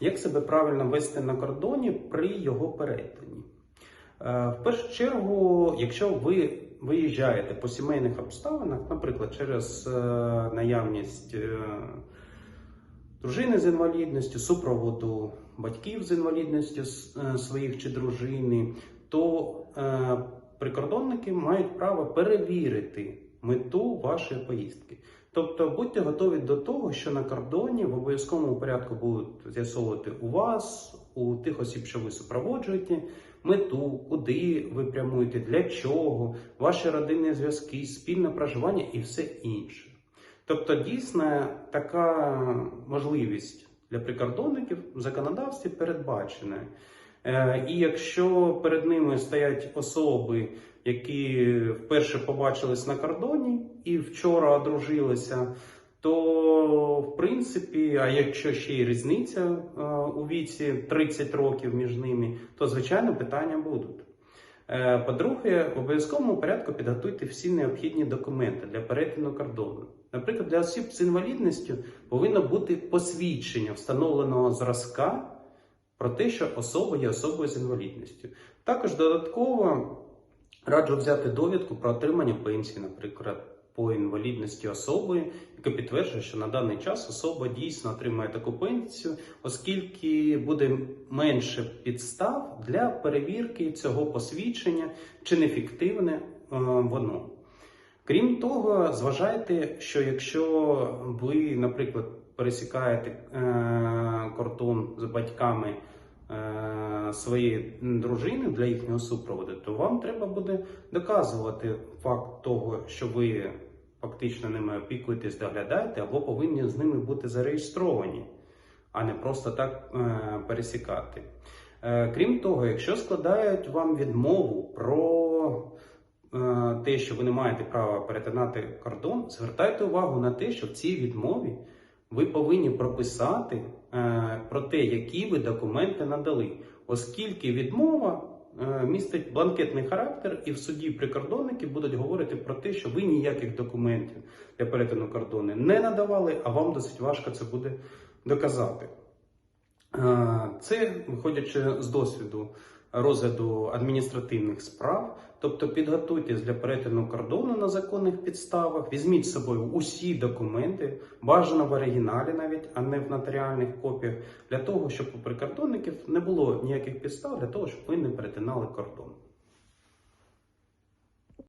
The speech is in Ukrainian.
Як себе правильно вести на кордоні при його перетині? Е, В першу чергу, якщо ви виїжджаєте по сімейних обставинах, наприклад, через е, наявність е, дружини з інвалідністю, супроводу батьків з інвалідністю своїх чи дружини, то прикордонники мають право перевірити мету вашої поїздки. Тобто будьте готові до того, що на кордоні в обов'язковому порядку будуть з'ясовувати у вас, у тих осіб, що ви супроводжуєте, мету, куди ви прямуєте, для чого, ваші родинні зв'язки, спільне проживання і все інше. Тобто, дійсно, така можливість для прикордонників в законодавстві передбачена. Е, І якщо перед ними стоять особи, які вперше побачились на кордоні і вчора одружилися, то в принципі, а якщо ще й різниця е, у віці 30 років між ними, то звичайно питання будуть. Е, По-друге, в обов'язковому порядку підготуйте всі необхідні документи для перетину кордону. Наприклад, для осіб з інвалідністю повинно бути посвідчення встановленого зразка про те, що особа є особою з інвалідністю. Також додатково раджу взяти довідку про отримання пенсії, наприклад, по інвалідності особи, яка підтверджує, що на даний час особа дійсно отримує таку пенсію, оскільки буде менше підстав для перевірки цього посвідчення, чи не фіктивне е, воно. Крім того, зважайте, що якщо ви, наприклад, пересікаєте е, кордон з батьками е, своєї дружини для їхнього супроводу, то вам треба буде доказувати факт того, що ви фактично ними опікуєтесь, доглядаєте, або повинні з ними бути зареєстровані, а не просто так е, пересікати. Крім того, якщо складають вам відмову про те, що ви не маєте права перетинати кордон, звертайте увагу на те, що в цій відмові ви повинні прописати е, про те, які ви документи надали, оскільки відмова е, містить бланкетний характер, і в суді прикордонники будуть говорити про те, що ви ніяких документів для перетину кордону не надавали, а вам досить важко це буде доказати. Е, Це виходячи з досвіду розгляду адміністративних справ, тобто підготуйтесь для перетину кордону на законних підставах, візьміть з собою усі документи, бажано в оригіналі навіть, а не в нотаріальних копіях, для того, щоб у прикордонників не було ніяких підстав для того, щоб ви не перетинали кордон.